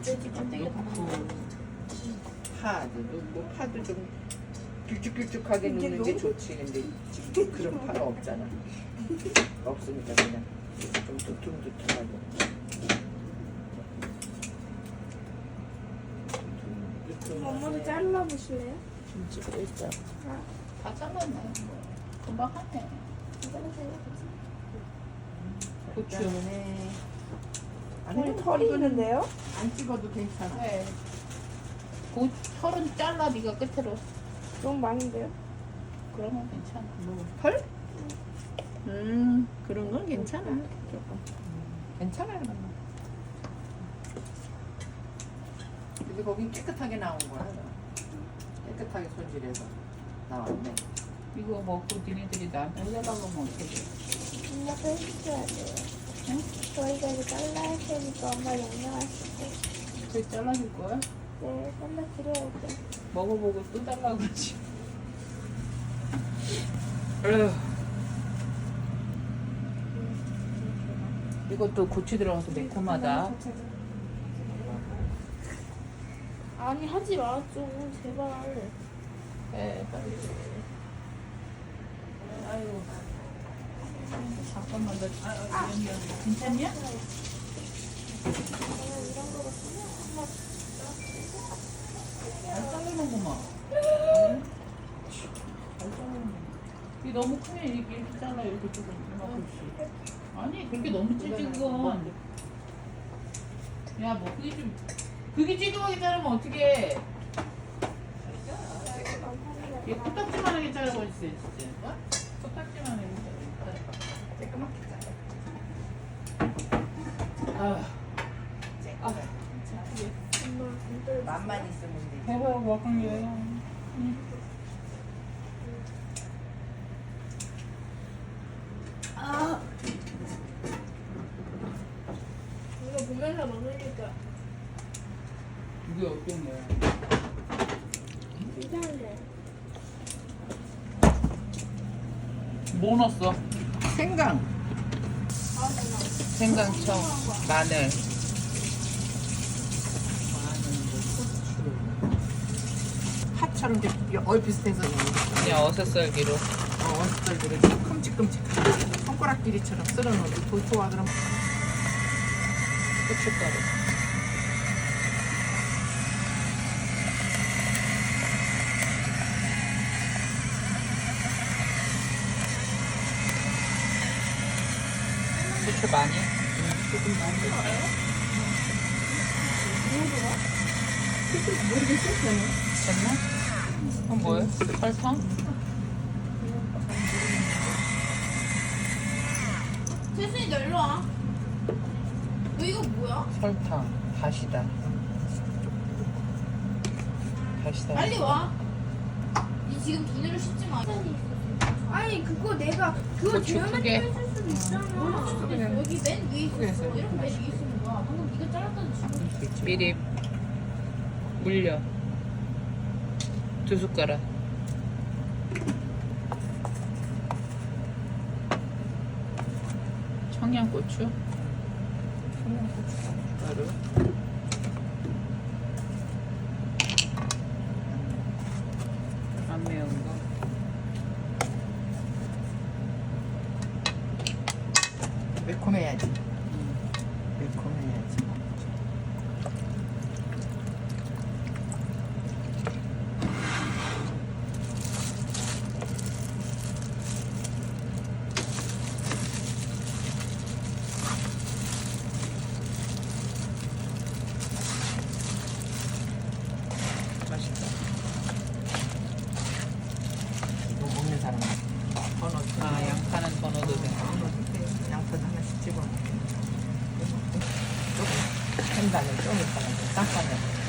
넣고 파도 넣고 파도 좀 길쭉길쭉하게 넣는 게 좋지. 근데 지금 그런 파가 없잖아. 없으니까 그냥 좀 두툼두툼하게. 엄마도 잘라보실래요? 김치가 있어 다 잘랐네. 금방 하네. 고추. 아니 털이. 있는데요? 안 찍어도 괜찮아 네. 고 털은 잘라 네가 끝으로. 너무 많은데요? 그러면 괜찮아. 뭐 털? 음 그런 건 괜찮아 조금 괜찮아 그런 건 근데 거긴 깨끗하게 나온 거야 깨끗하게 손질해서 나왔네 이거 먹고 니네들이 나한테 흘려달라면 돼? 엄마도 해주셔야 돼요. 저희가 이거 잘라야 되니까 엄마 양념하시고. 그래 잘라줄 거야? 네, 잘라 드려야죠. 먹어보고 또 달라고 그러지. 에휴, 이것도 고추 들어가서 매콤하다. 아니 하지 마, 좀 제발. 네, 빨리. 아유. 잠깐만 나 아, 아, 괜찮냐? 자르는 이 너무 크면 이렇게, 이렇게 잘라 이렇게 조금 이만큼씩. 아니 그렇게 너무 찌질건. 야뭐 그게 좀 그게 찌그하게 자르면 어떻게? 얘 코딱지만 하게 자르고 있어 진짜. 코딱지만 하게 자르고. 쬐끄 아, 있으면 돼 배가 먹은 거야. 아. 이거 보면서 먹으니까 이게 어떤 거야? 이상해. 뭐 넣었어? 생강 생강청, 마늘. 파처럼 이렇게 얼 비슷해서 그냥 어슷썰기로. 어, 어슷썰기로 큼직큼직하게 손가락 길이처럼 썰어놓고 도토와 그럼 고춧가루. 고추 많이? 조금 많이 됐나? 그건 뭐예요? 설탕? 세순이 너 일로 와. 너 이거 뭐야? 설탕, 다시다. 다시다. 빨리 와. 니 지금 비누를 씻지 마. 아니 그거 내가 그거 고추 크게. 있잖아. 그냥 여기 맨 위에 있었어. 이렇게 맨 위에 있는 거야. 방금 네가 잘랐다는 지금. 미립. 물려. 두 숟가락. 청양고추. 가루 안 매운 거. 매콤 생강을 좀 이따가 좀 닦아내고.